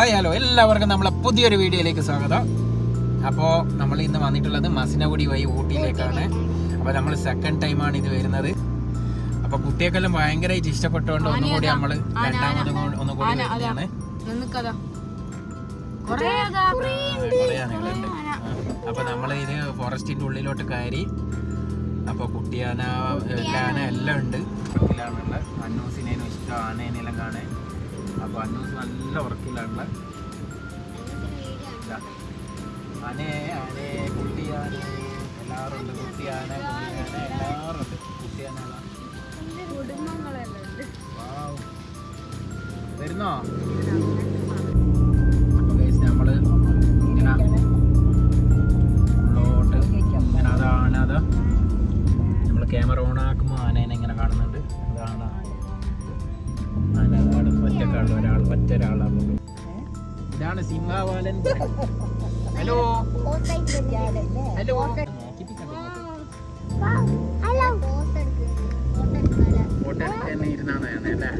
Hi hello എല്ലാവർക്കും നമ്മളെ പുതിയൊരു വീഡിയോയിലേക്ക് സ്വാഗതം. അപ്പോൾ നമ്മൾ ഇന്ന് വന്നിട്ടുള്ളത് മസിനഗുടി വഴി ഊട്ടിയിലേക്കാണ്. അപ്പോൾ നമ്മൾ സെക്കൻഡ് ടൈമാണ് ഇത് വരുന്നത്. അപ്പോൾ കുട്ടികൾക്കെല്ലാം ഭയങ്കരമായിട്ട് ഇഷ്ടപ്പെട്ടുകൊണ്ട് ഒന്നും കൂടി നമ്മൾ രണ്ടാമതും ഒന്നുകൂടി ഒന്നും കൂടി വരുന്നതാണ്. അപ്പോൾ നമ്മൾ ഇത് ഫോറസ്റ്റിന്റെ ഉള്ളിലോട്ട് കയറി. അപ്പോൾ കുട്ടിയാന എല്ലാം ഉണ്ട്. ഉറക്കിലാണുള്ള അന്നൂസിനേനും ഇഷ്ടം ആനേനെല്ലാം കാണാൻ. അപ്പോൾ അന്നൂസ് നല്ല ഉറക്കിലാണുള്ള. ആനേ ആനേ കുട്ടിയാന. എല്ലാവരും ഉണ്ട് കുട്ടിയാന എല്ലാവരും ഉണ്ട് കുട്ടിയാന. വരുന്നോ? നമ്മൾ ഇങ്ങനെ അതാണ് അത്. നമ്മൾ ക്യാമറ ഓൺ ആക്കുമ്പോൾ ആനേനെ ഇങ്ങനെ കാണുന്നുണ്ട്. അതാണ് ആന. ഒറ്റക്കാളുള്ള ഒരാൾ ഒറ്റ ഒരാളാണ് ഇതാണ് സിംഹാവാലൻ. ഹലോ? ഹലോ? ഹലോ. ഫോട്ടോ എടുക്കാൻ ഇരുന്നാണ് അല്ലേ?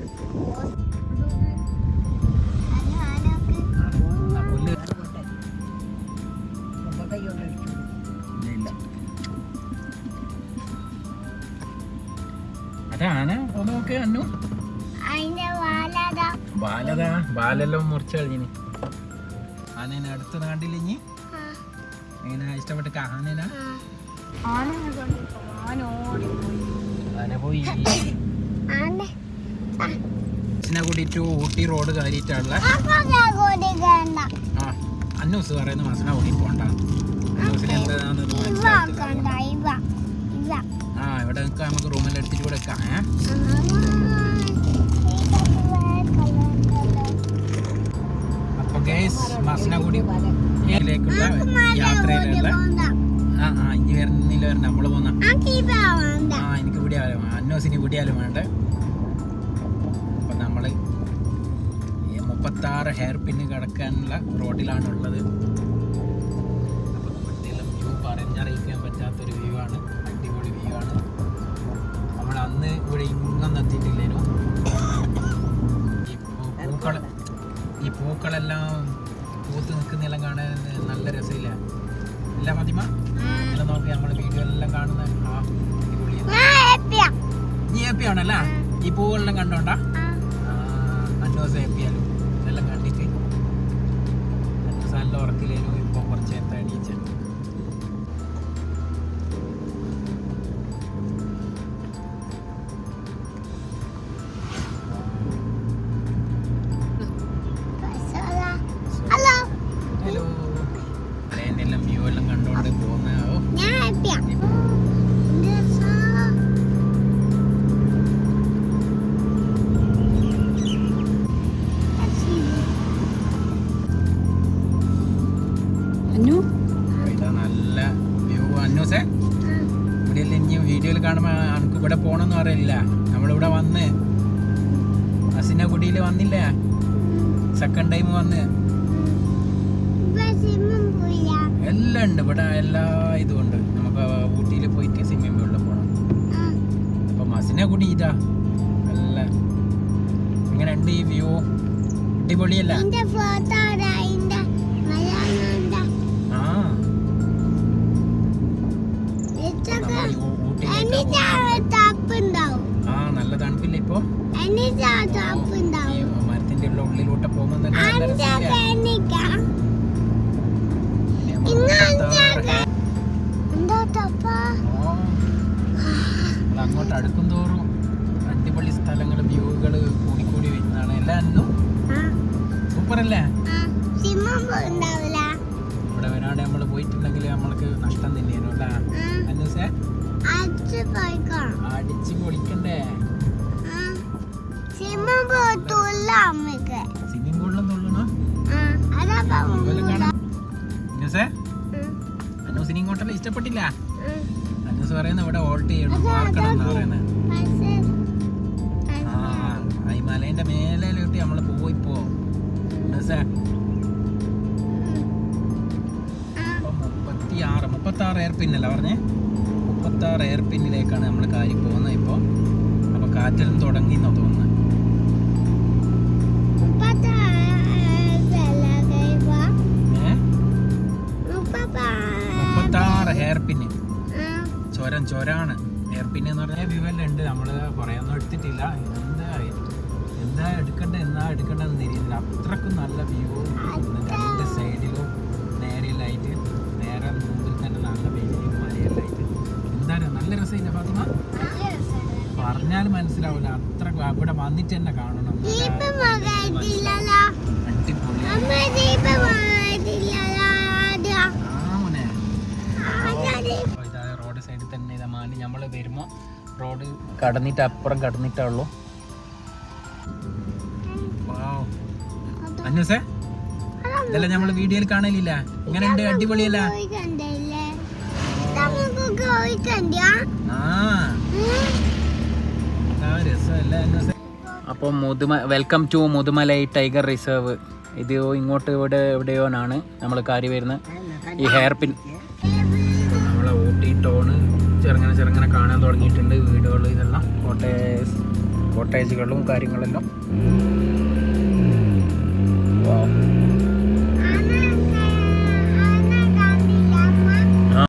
ബാലതാ ബാലെല്ലാം മുറിച്ച് കഴിഞ്ഞിന്. ആനേനെ അടുത്ത് കണ്ടില്ല എങ്ങനെ ഇഷ്ടപ്പെട്ട ആനേന ആന പോയി. അച്ഛനെ കൂട്ടിട്ട് ഊട്ടി റോഡ് കയറിയിട്ടുള്ള ആ അന്നൂസ് പറയുന്ന മസന കൂടി പോണ്ട. അന്നൂസിന് എന്താണെന്ന് മനസ്സിലായിട്ടില്ല ആ ഇവിടെ നമുക്ക് റൂമിൽ എടുത്തിട്ട് കൊടുക്കാം വെക്കാം മസനഗുഡി ലേക്കുള്ള യാത്രയിലുള്ള ആ ആ ഇനി വരുന്നില്ല വരണ്ട. നമ്മൾ പോന്ന ആ എനിക്ക് പിടിയാലും അന്നോസിന് പിടിയാലും വേണ്ട. അപ്പൊ നമ്മൾ മുപ്പത്താറ് ഹെയർ പിന്ന് കിടക്കാനുള്ള റോഡിലാണ് ഉള്ളത് അപ്പൊ ഇവിടുത്തെ വ്യൂ പറഞ്ഞറിയിക്കാൻ പറ്റാത്തൊരു വ്യൂ ആണ്. അടിപൊളി വ്യൂ ആണ്. നമ്മൾ അന്ന് ഇവിടെ ഇങ്ങൊന്നും എത്തിയിട്ടില്ലേനു? ഈ പൂക്കൾ ഈ പൂക്കളെല്ലാം പൂത്ത് നിൽക്കുന്നെല്ലാം കാണാൻ നല്ല രസമില്ല. അല്ല ഫാത്തിമ? എല്ലാം നോക്കി നമ്മൾ വീഡിയോ എല്ലാം കാണുന്ന ആ അടിപൊളിയാണ് നീ ഹാപ്പി ആണല്ല ഈ പൂവെല്ലാം കണ്ടോണ്ടാ? അന്നോസ് ഹാപ്പിയാലും എല്ലാം കണ്ടിട്ട്. നല്ല ഉറക്കില്ലേലും ഇപ്പൊ കുറച്ച് നേരത്തെ എണീച്ച്. നല്ല വ്യൂ. അന്നൂസേ ഇവിടെ ഇനി വീഡിയോയിൽ കാണുമ്പോൾ എനിക്ക് ഇവിടെ പോകണമെന്ന് പറയില്ല നമ്മളിവിടെ വന്ന്. അസിനഗുഡിയിൽ വന്നില്ലേ? സെക്കൻഡ് ടൈം വന്ന്. എല്ലാം ഉണ്ട്. ഇവിടെ എല്ലാ ഇതും ഉണ്ട്. ഊട്ടിയിൽ പോയിട്ട് സ്വിമ്മിംഗ് പൂളിൽ പോകണം അപ്പം മസിനെ ഇതാ നല്ല. ഇങ്ങനെ ഉണ്ട് ഈ വ്യൂ അടിപൊളിയല്ല. ആ. നല്ല തണുപ്പില്ല ഇപ്പോ? മരത്തിന്റെ ഉള്ള ഉള്ളിലോട്ട് പോകുമ്പോൾ തന്നെ അങ്ങോട്ട് അടുക്കും തോറും അടിപൊളി സ്ഥലങ്ങൾ വ്യൂകൾ കൂടിക്കൂടി കൂടി വരുന്നതാണ്. എല്ലാ അന്നും? ഉണ്ടാവില്ല. ഇവിടെ വരാണ്ട് നമ്മൾ പോയിട്ടുണ്ടെങ്കിൽ നമ്മൾക്ക് നഷ്ടം തന്നെയായിരുന്നു അല്ലേ? അന്നൂസേ അടിച്ച് പൊളിക്കണ്ടേ? സ്വിമ്മിംഗ് പൂളിലും തുള്ളണോ? അന്നൂസിന് ഇങ്ങോട്ടല്ല ഇഷ്ടപ്പെട്ടില്ല? അന്നൂസ് പറയുന്നത് ഇവിടെ ഓൾട്ട് ചെയ്യണം. പാർക്കണം എന്നാ പറയുന്നത്. ആ ഹിമാലയന്റെ മേലോട്ട് നമ്മൾ പോയിപ്പോ മുപ്പത്തി ആറ് മുപ്പത്തി ആറ് പറഞ്ഞേ? മുപ്പത്തി ആറ് എയർപിന്നിലേക്കാണ് നമ്മൾ കാര്യം പോകുന്നത് ഇപ്പോൾ അപ്പൊ കാറ്റലും തുടങ്ങി എന്നാ തോന്നുന്നത് പിന്ന് എന്ന് പറഞ്ഞാൽ വിവെല്ലാം ഉണ്ട്. നമ്മൾ പറയാനൊന്നും എടുത്തിട്ടില്ല. എന്താ എന്താ എടുക്കണ്ട? എന്നാ എടുക്കണ്ടെന്ന് തിരിയുന്നില്ല. അത്രക്കും നല്ല വ്യൂ രണ്ട് സൈഡിലും നേരെയിലായിട്ട് നേരെ മുമ്പിൽ തന്നെ നല്ല വെയിലും മലയെല്ലായിട്ട് എന്താണ്? നല്ല രസമില്ല ഫാത്തിമ? പറഞ്ഞാൽ മനസ്സിലാവില്ല അത്ര ഇവിടെ വന്നിട്ട് തന്നെ കാണണം. അടിപൊളി. നമ്മൾ വരുമ്പോൾ റോഡ് കടന്നിട്ട് അപ്പുറം കടന്നിട്ടേ ഉള്ളൂ. അന്നൂസേ ഇതെല്ലാം നമ്മൾ വീഡിയോയിൽ കാണലില്ല? ഇങ്ങനെ ഉണ്ട് അടിപൊളിയല്ല. അപ്പോൾ മുതുമ welcome to Mudumalai tiger reserve ഇത് ഇങ്ങോട്ട് ഇവിടെ എവിടെയോനാണ് നമ്മൾ കാര്യം വരുന്നത്? ഈ ഹെയർ പിൻ നമ്മളെ ഊട്ടി ടൗണ്. ചെറുങ്ങനെ ചെറുങ്ങനെ കാണാൻ തുടങ്ങിയിട്ടുണ്ട് വീടുകൾ ഇതെല്ലാം കോട്ടേജ് കോട്ടേജുകളും കാര്യങ്ങളെല്ലാം.